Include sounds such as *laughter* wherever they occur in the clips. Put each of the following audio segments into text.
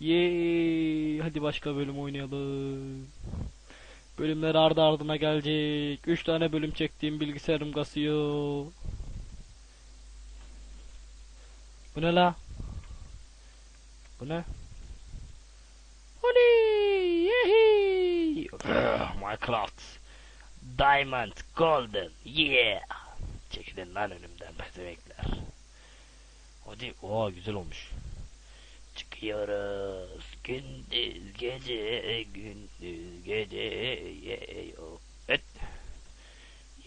Yeee. Hadi başka bölüm oynayalım. Bölümler ardı ardına gelecek. 3 tane bölüm çektiğim bilgisayarım kasıyor. Bu ne la? Bu ne? Oley! Ugh, *coughs* Minecraft. Diamond, golden, yeah! Çekilin lan önümden pezevenkler. Hadi, oha güzel olmuş. Çıkıyoruz. Gündüz gece, gündüz gece, yeah, yo. Et.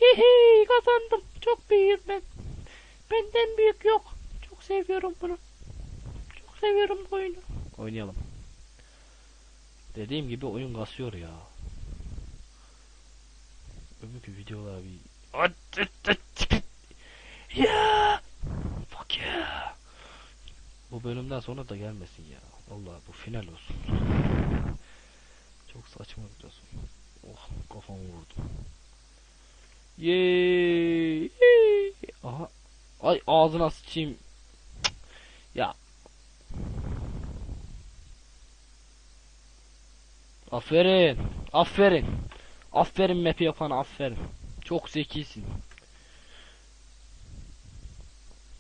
Yehey kazandım. Çok büyüğüm ben. Benden büyük yok. Çok seviyorum bunu. Çok seviyorum bu oyunu. Oynayalım. Dediğim gibi oyun kasıyor ya. Öbürkü videolar bir... Ya! Fuck yeah! Bu bölümden sonra da gelmesin ya. Vallahi bu final olsun. Çok saçma biraz. Oh kafamı vurdum. Yeee! Aha. Ay ağzına sıçayım. Ya. Aferin. Aferin. Aferin map'i yapan aferin. Çok zekisin.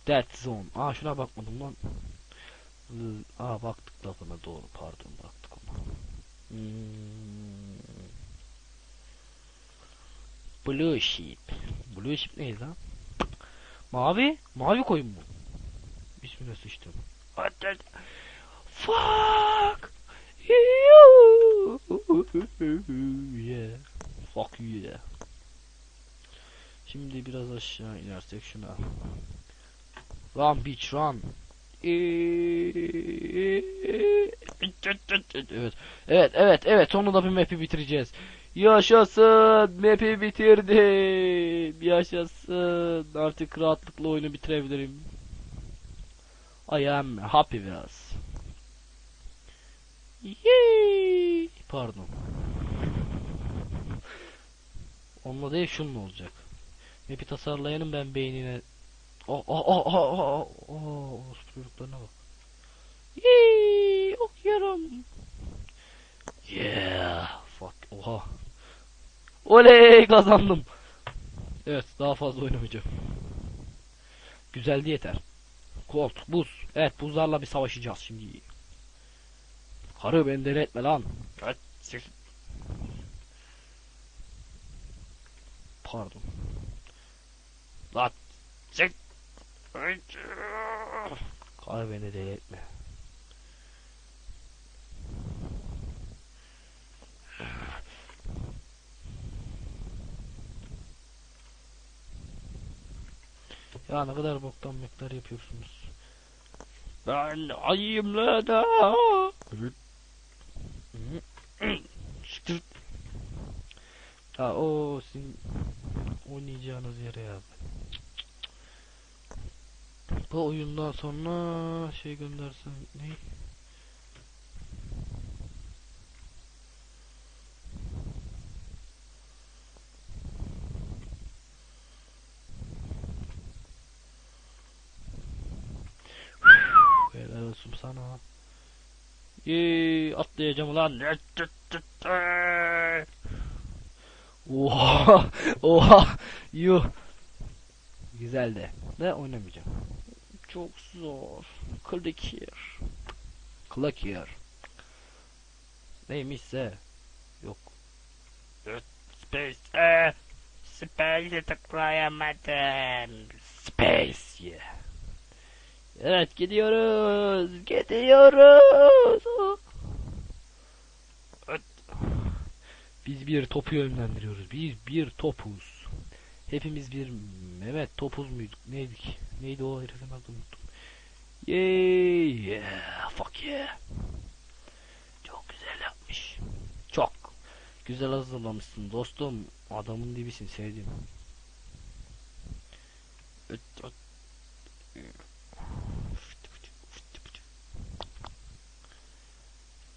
Dead Zone. Aa şuna bakmadım lan. Aa baktık da buna doğru pardon baktık ona. Hmm. Blue Sheep. Blue Sheep neydi lan? Mavi? Mavi koyun mu? İsmine sıçtım. Fuck! Yeah. Fuck yeah. Şimdi biraz aşağı inersek şuna. Run bitch run. Evet. Evet evet evet sonunda bir map'i bitireceğiz. Yaşasın map'i bitirdim. Yaşasın. Artık rahatlıkla oyunu bitirebilirim. I am happy biraz. Yay! Pardon. Onunla değil şununla olacak. Map'i tasarlayanın ben beynine Oh oh oh oh oh oh çocuklarına bak. Yee, okuyorum. Yeah, fuck, oha. Oley kazandım. Evet, daha fazla oynamayacağım. Güzeldi yeter. Colt, buz. Evet, buzlarla bir savaşacağız şimdi. Karı beni deli etme lan. Pardon. Lan. Çık. Kar beni deli etme. Ya ne kadar boktan mekler yapıyorsunuz. Ben ayımla da. Şıkır. Ha o sizin oynayacağınız yere ya. Bu oyundan sonra şey göndersen ne? Helal olsun sana. Yeee atlayacağım ulan. Oha *laughs* oha yuh. Güzel de. Ne oynamayacağım. Çok zor. Click here. Click here. Neymişse. Yok. Space. Eh, space tıklayamadım. Space. Yeah. Evet gidiyoruz. Gidiyoruz. Biz bir topu yönlendiriyoruz. Biz bir topuz. Hepimiz bir Mehmet topuz muyduk? Neydik? Neydi o herifin adını unuttum. Yay! Yeah! Fuck yeah! Çok güzel yapmış. Çok güzel hazırlamışsın dostum. Adamın dibisin sevdim. Öt, öt.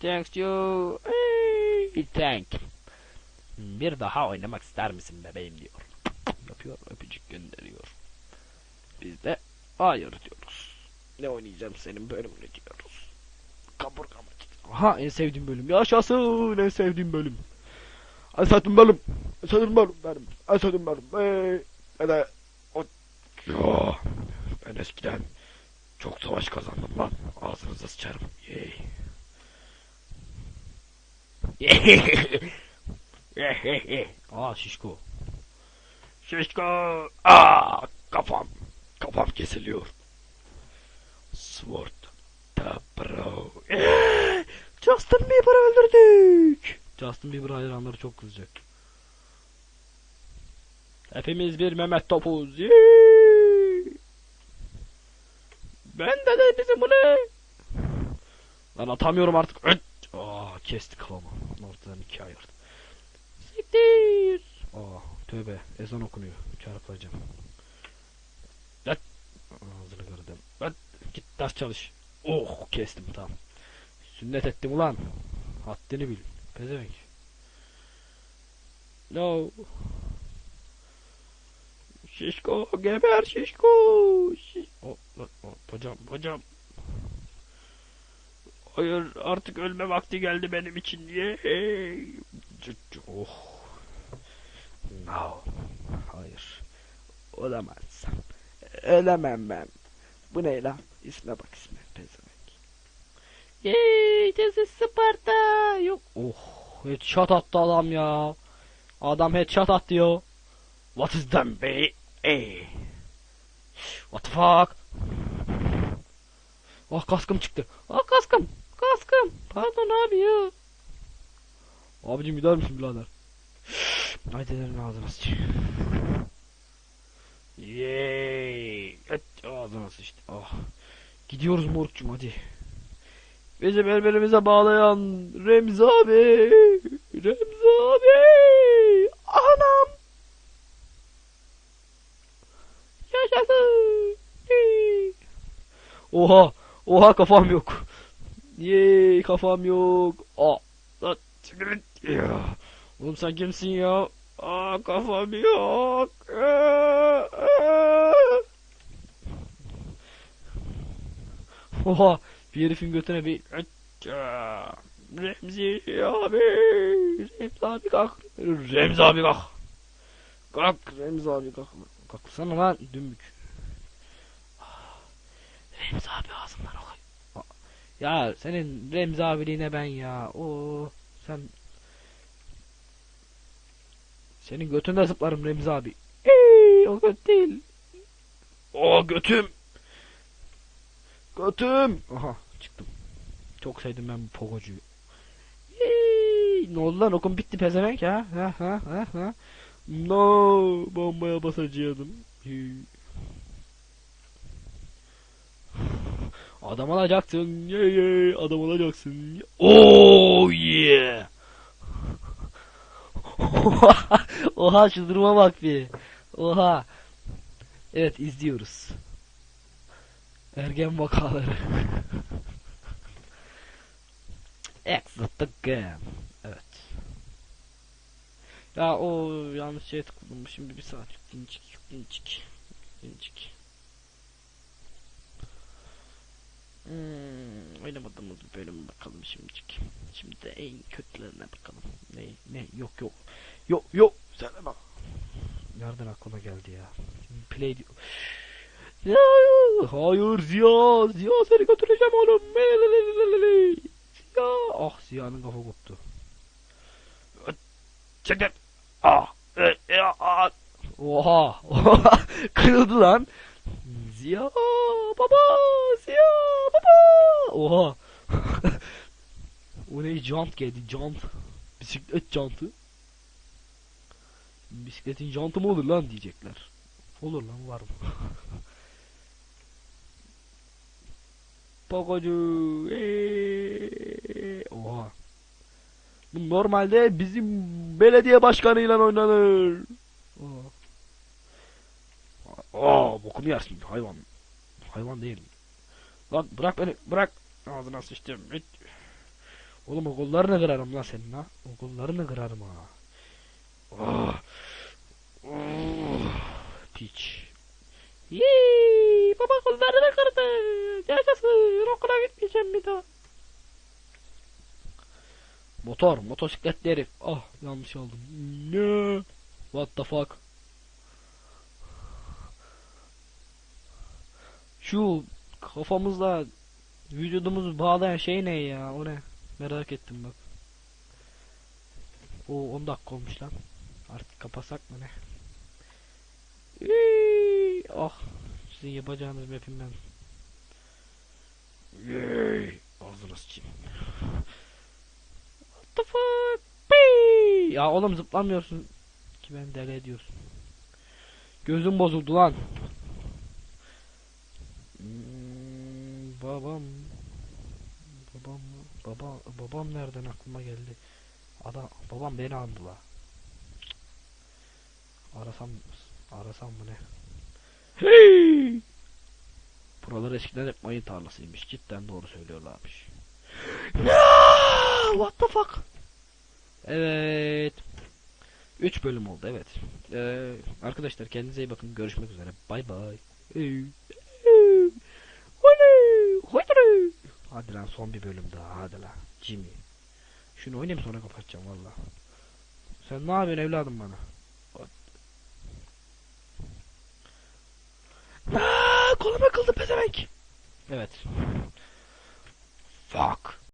Thanks you. Hey, thank. Bir daha oynamak ister misin bebeğim diyor. Yapıyor öpücük gönderiyor. Biz de hayır diyoruz. Ne oynayacağım senin bölümünü diyoruz. Kaburga maçı. Aha en sevdiğim bölüm. Yaşasın en sevdiğim bölüm. En sevdiğim bölüm. Sevdiğim bölüm benim. En sevdiğim bölüm. Hey. Hadi. O... Ya. Ben eskiden çok savaş kazandım lan. Ağzınıza sıçarım. Yey. *laughs* Aa şişko. Şişko. Aa kafam. Kafam kesiliyor. Sword. Da bro. Eee, *gasps* Justin Bieber'ı öldürdük. Justin Bieber hayranları çok kızacak. Hepimiz bir Mehmet Topuz. Ben de de bizim bu ne? Lan atamıyorum artık. Öt! Aa kesti kafamı. Ortadan ikiye ayırdı. Siktir. Aa tövbe ezan okunuyor. Çarpacağım. Lan. Ağzını kırdım. Lan. Git ders çalış. Oh kestim tamam. Sünnet ettim ulan. Haddini bil. Pezevenk. No. Şişko geber şişko. Şiş... O, o, o, hocam hocam. Hayır artık ölme vakti geldi benim için. C- Oh. No. Hayır. Olamaz. Ölemem ben. Bu ne lan? İsme bak isme. Pezevenk. This is Sparta. Yok. Oh. Headshot attı adam ya. Adam headshot attı ya. What is them be? Ey. What the fuck? Ah kaskım çıktı. Ah kaskım. Kaskım. Pardon abi ya. Abicim gider misin birader? Haydi dedim ağzına sıç. Yeee. Ağzına sıçtı. Ah. Gidiyoruz morukçum hadi. Bizi birbirimize bağlayan Remzi abi. Remzi abi. Anam. Yaşasın. Oha. Oha kafam yok. Yey kafam yok. Aa. Çıkın. Ya. Oğlum sen kimsin ya? Aa kafam yok. Aa, aa. *laughs* Oha. Bir herifin götüne bir Remzi abi. Remzi abi kalk. Remzi abi kalk. Kalk Remzi abi kalk. Kalksana lan dümbük. Remzi abi ağzımdan oku. Ya senin Remzi abiliğine ben ya. Oo sen senin götünde zıplarım Remzi abi. Ey o göt değil. O götüm. Götüm. Aha çıktım. Çok sevdim ben bu pogocuyu. Yey, ne oldu lan okum bitti pezevenk ha ha ha ha ha. No bombaya basacaktım. Yey. Adam olacaksın. Ye ye adam olacaksın. Oh yeah. *laughs* Oha şu duruma bak bir. Oha. Evet izliyoruz. Ergen vakaları. Exit the game. Evet. Ya o yanlış şeye tıkladım. Şimdi bir saat yüklenicik yüklenicik. Yüklenicik. Hmm, oynamadığımız bir bölüm bakalım şimdilik. Şimdi de en kötülerine bakalım. Ne ne yok yok. Yok yok. Sen bak. Nereden aklıma geldi ya? Play diyor. Ya, hayır Ziya. Ziya seni götüreceğim oğlum. Ziya. Ah Ziya'nın kafa koptu. Çekil. Ah. E, e, ah. Oha. Oha. *laughs* Kırıldı lan. Ziya baba. Ziya baba. Oha. *laughs* o ne jant geldi jant. Bisiklet jantı. Bisikletin jantı mı olur lan diyecekler. Olur lan var mı? *laughs* Pogocu. Oha. Bu normalde bizim belediye başkanıyla oynanır. Oha. Aa, bokunu yersin hayvan. Hayvan değil. Lan bırak beni bırak. Ağzına sıçtım. Hiç. Oğlum o kollarını kırarım lan senin ha. O kollarını kırarım ha. Oh. Oh. Piç. Yee, baba kollarını kırdı. Yaşasın okula gitmeyeceğim bir daha. Motor, motosikletli herif. Ah yanlış aldım. Ne? What the fuck? Şu kafamızla vücudumuzu bağlayan şey ne ya? O ne? Merak ettim bak. O 10 dakika olmuş lan. Artık kapasak mı ne? Ah, sizin yapacağınız map'im ben. Yey, ağzına sıçayım. What the fuck? Pii! Ya oğlum zıplamıyorsun ki ben deli ediyorsun. Gözüm bozuldu lan. Hmm, babam babam baba babam nereden aklıma geldi? Adam babam beni andı la. Arasam arasam mı ne? Hey! *laughs* Buralar eskiden hep mayın tarlasıymış. Cidden doğru söylüyorlarmış. What the fuck? Evet. 3 bölüm oldu evet. Ee, arkadaşlar kendinize iyi bakın. Görüşmek üzere. Bay bay. Hadi lan son bir bölüm daha hadi lan. Jimmy. Şunu oynayayım sonra kapatacağım valla. Sen ne yapıyorsun evladım bana? Aaaa koluma kıldı pezevenk. Evet. Fuck.